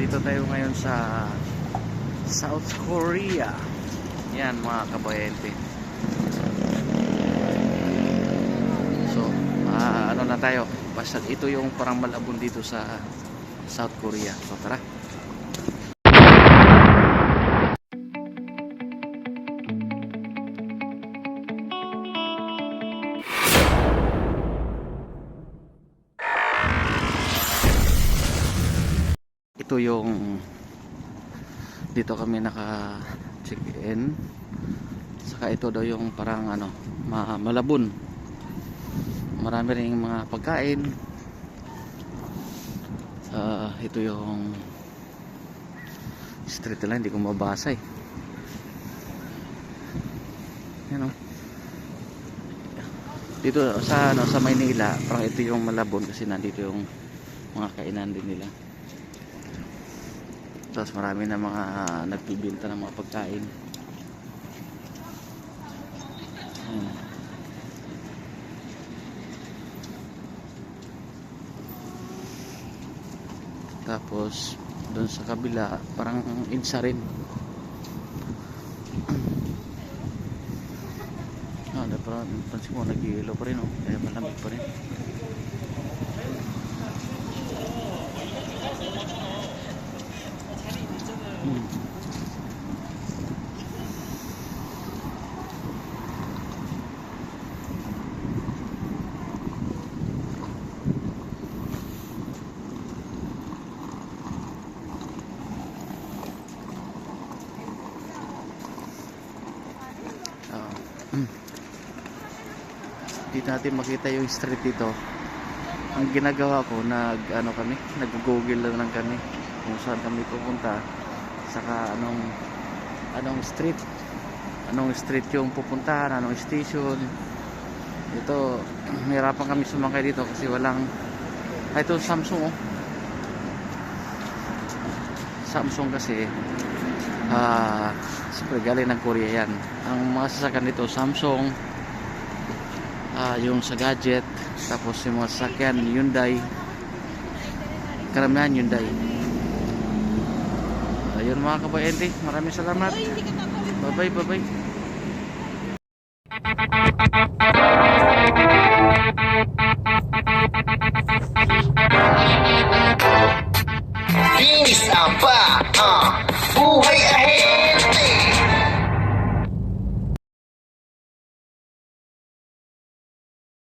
Nandito tayo ngayon sa South Korea. Yan mga kabayente. So, ah, ano na tayo? Basta ito yung parang malabon dito sa South Korea. So, tara. Ito yung dito kami naka check in saka ito daw yung parang ano ma malabon. Marami rin mga pagkain. Ah, ito yung street nila hindi ko mabasa eh. Yan o. Dito sa ano sa Maynila parang ito yung malabon kasi nandito yung mga kainan din nila tapos marami na mga nagbibinta ng mga pagkain Ayan. tapos doon sa kabila parang insa rin ah, parang pansin mo nag-iilo pa rin oh. kaya malamig pa rin Dito natin makita yung street dito. Ang ginagawa ko, nag ano kami, nag-google lang lang kami kung saan kami pupunta. Saka anong anong street anong street yung pupuntahan anong station. Ito hirapan kami sumakay dito kasi walang ay ito Samsung oh. Samsung kasi ah siyempre galing ng Korea yan. Ang mga sasakyan dito Samsung ah yung sa gadget tapos yung mga sasakyan Hyundai. Karamihan Hyundai. Ayun mga kabayente maraming salamat. Bye bye bye bye